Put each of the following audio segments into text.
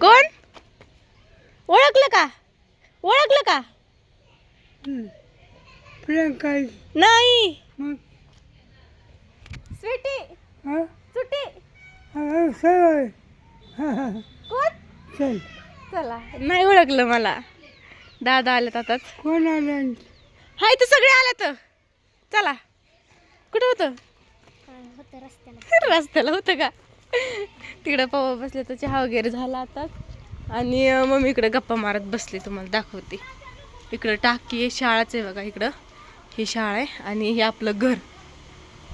कोण? ओळखलं का? ओळखलं का? प्रियंका नाही. मग? स्वीटी. हा? सुटी. हा, सर कोण? चल. चला. नाही ओळखलं मला. दादा आलेत आताच कोण आलं हाय तर सगळे आले तर चला. कुठं होतं? रस्त्याला होतं का? तिकडं पवा बसले तर चहा वगैरे झाला आता. आणि मम्मी इकडं गप्पा मारत बसले तुम्हाला दाखवते. इकडं टाकी आहे शाळाच आहे बघा इकडं. ही शाळा आहे आणि हे आपलं घर.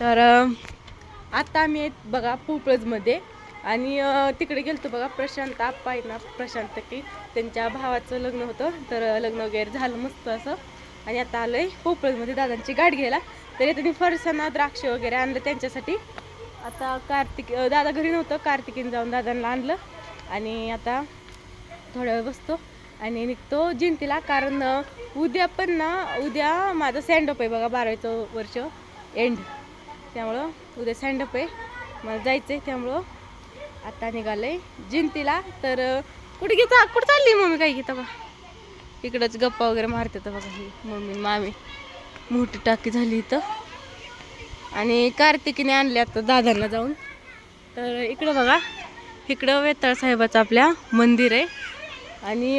तर आता आम्ही आहेत बघा पोपळजमध्ये. आणि तिकडे गेलतो बघा प्रशांत आप्पा आहे ना प्रशांत की त्यांच्या भावाचं लग्न होतं. तर लग्न वगैरे झालं मस्त असं. आणि आता आलं आहे पोपळजमध्ये दादांची गाठ घ्यायला. तर इथे मी द्राक्ष वगैरे आणलं त्यांच्यासाठी. आता कार्तिक दादा घरी नव्हतं. कार्तिकीने जाऊन दादांना आणलं आणि आता थोड्या वेळ बसतो आणि निघतो जिंतीला कारण उद्या पण ना उद्या माझं सँडअप आहे बघा बारावीचं वर्ष एंड त्यामुळं उद्या सँडअप आहे. मला जायचं आहे त्यामुळं आता निघालंय जिंतीला. तर कुठे घेता कुठं चालली मम्मी काय घेता बा? इकडंच गप्पा वगैरे मारते तर बघा ही मम्मी मामी. मोठी टाकी झाली इथं. आणि कार्तिकीने आणले आता दादांना जाऊन. तर इकडं बघा इकडं वेताळ साहेबाचं आपल्या मंदिर आहे. आणि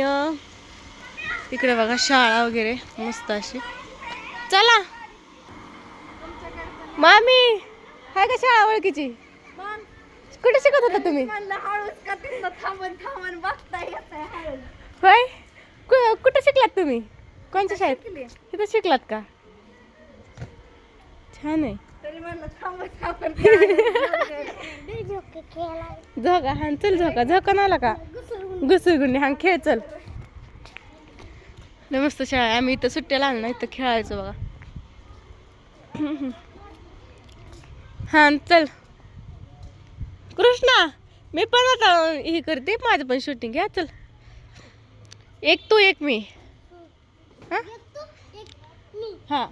इकडे बघा शाळा वगैरे मस्त अशी. चला. मामी हाय का शाळा ओळखीची? कुठे शिकत होता तुम्ही? होय? कुठे शिकलात तुम्ही? कोणत्या शाळेत? तिथं शिकलात का? छान आहे. झोका हा चल झोका. झोका नाला का? घुसरगुंडी हा खेळ चल. मस्त शाळा. आम्ही इथं सुट्ट्याला आलो ना इथं खेळायचं बघा. हा चल. कृष्णा मी पण आता हे करते. माझं पण शूटिंग घ्या चल. एक तू एक मी. हा? हा.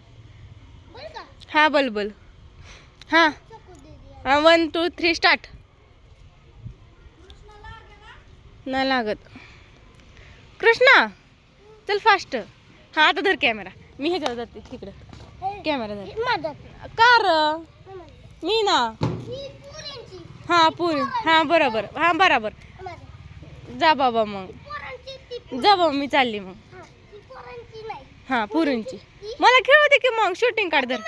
हा बोल बोल. हां. वन टू थ्री स्टार्ट ना लागत. कृष्णा चल फास्ट हा आता धर कॅमेरा मी ह्याच्यावर जाते तिकडं. कॅमेरा धर. कार. मी ना. हा पुरी. हा बरोबर. हा बरोबर. जा बाबा मग. जा बाबा मी चालली मग. हा पुरींची. मला खेळवते की मग? शूटिंग काढ धर.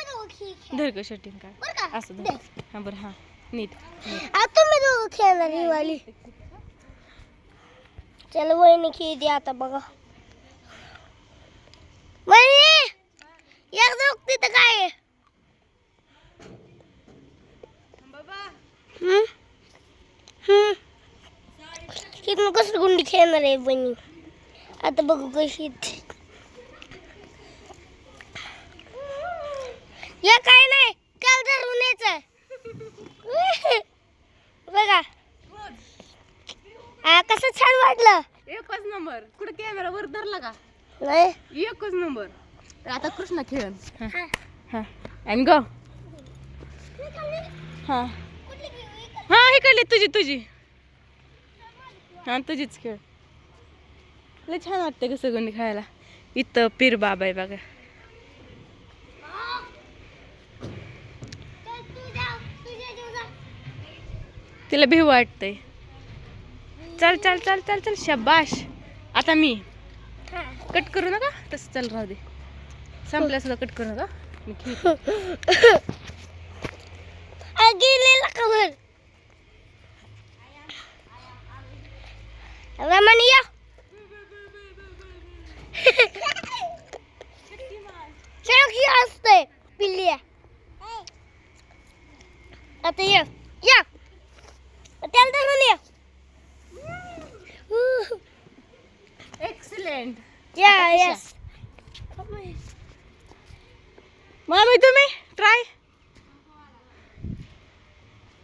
धर ग शूटिंग काढ. असं धर हा बरं हा नीट नीट. तुम्ही दोघं खेळणार ही वाली चल वहिनी खेळते आता बघा वहिनी एक जाऊ तिथं काय आहे? हम्म? हम्म. तिथून कसं गुंडी खेळणार आहे बहिणी आता बघू कशी येते. या काय नाही काल धरून यायचं बघा आ, कसं छान वाटलं? एकच नंबर. कुठे कॅमेरा वर धरला का? नाही. एकच नंबर. तर आता कृष्णा खेळ हा. आणि गो. हा. हा इकडली तुझी तुझी. हा तुझीच खेळ. लय छान वाटतं कसं गुंडी खेळायला इथं पीर बाबा आहे बघा. तिला भिव वाटतंय. चल चल चल चल चल शबाश. आता मी. कट करू नका? तसं चल राहू दे. संपल्या सुद्धा कट करू नका. मी खेळते. गेलेला कवर रमणी या चौकी असते पिल्ली आता या या त्याला धरून या एक्सलेंट या यस मामी तुम्ही ट्राय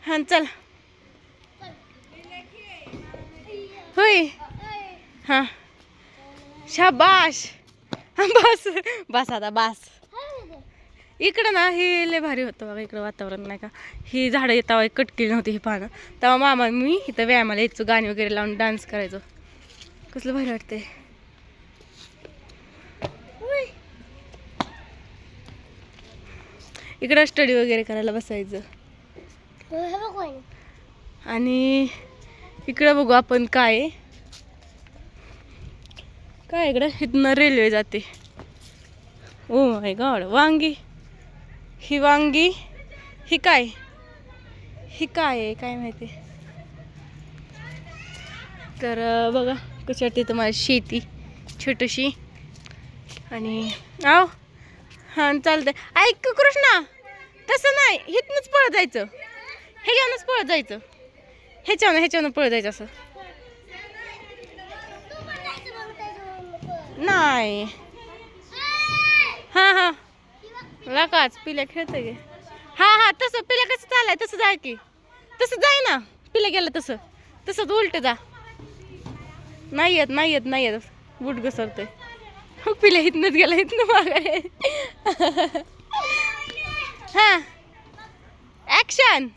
हा चल होय हा शाबाश बस बस आता बस इकडं ना हे लय भारी होतं बघा इकडं वातावरण नाही का? ही झाडं येतावा कट केली नव्हती ही पानं तेव्हा मामा मी इथं व्यायामाला यायचो गाणी वगैरे लावून डान्स करायचो. कसलं भारी वाटते इकडं स्टडी वगैरे करायला बसायचं. आणि इकडं बघू आपण काय आहे. काय इकडं? इथनं रेल्वे जाते. ओ माय गॉड वांगी. ही वांगी ही काय? ही काय आहे? काय माहिती? तर बघा कशी वाटते तुम्हाला शेती छोटीशी. आणि आव. हां चालतंय. ऐक कृष्णा तसं नाही हिथनंच पळत जायचं. ह्याच्यावरच पळत जायचं. ह्याच्यावर ह्याच्यावरनं पळत जायचं असं. नाही. हां हां. लकाच पिल्या खेळतं गे? हां हां तसं पिल्या कसं चालाय तसं जाय की. तसं जाय ना पिल्या गेलं तसं. तसंच उलट जा. नाही येत नाही येत नाही येत. बुट घसरतोय मग इथनच गेला इथनं मागे हां. ॲक्शन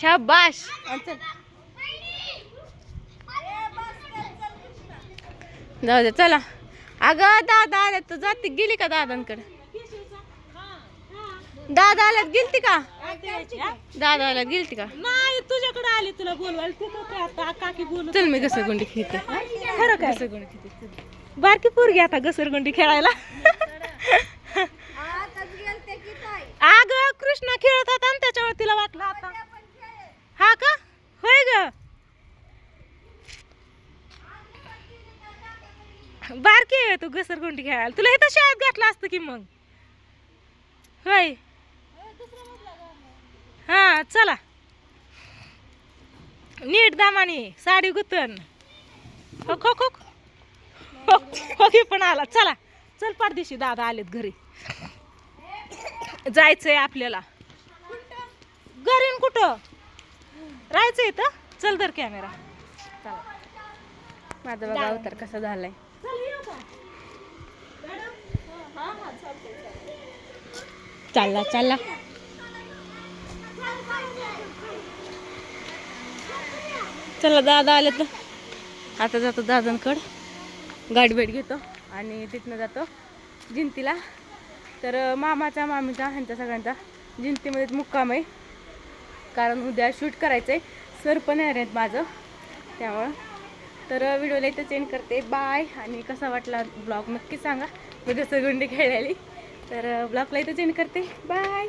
शाबाश चल जाऊ दे चला. अगं दादा आल्यात तर जाते गेली का दादांकडे? दादा आल्यात गेलती का? दादा आल्यात गेलती का? नाही तुझ्याकडे आले तुला बोलवायला. ते काय आता काकी बोल चल मी घसरगुंडी खेळते. खरं काय? घसरगुंडी खेळते. बारकी पोरगी आता घसरगुंडी खेळायला. अग कृष्णा खेळत होता आणि त्याच्यावर तिला वाटलं आता. हा का? होय ग. बारकी आहे तू घसरगुंडी खेळायला. तुला इथं शाळेत घातलं असतं की मग? होय. हा चला. नीट दामाने साडी गुतन. हो खो खो हो हो, पण आला. चला. चल परदेशी दादा आलेत घरी. जायचंय आपल्याला. घरी कुठं? राहायचंय इथं. चल तर कॅमेरा चला. माझा बघा अवतार कसा झालाय. चालला चालला. चला दादा आले तर आता जातो दादांकडं. गाडी भेट घेतो आणि तिथनं जातो जिंतीला. तर मामाचा मामीचा ह्यांचा सगळ्यांचा जिंतीमध्ये मुक्काम आहे. कारण उद्या शूट करायचं आहे सर पण येणार आहेत माझं. त्यामुळं. तर व्हिडिओला इथं चेंज करते. बाय आणि कसा वाटला ब्लॉग नक्की सांगा. मी घसरगुंडी खेळलेली. तर ब्लॉगला इथं चेंज करते. बाय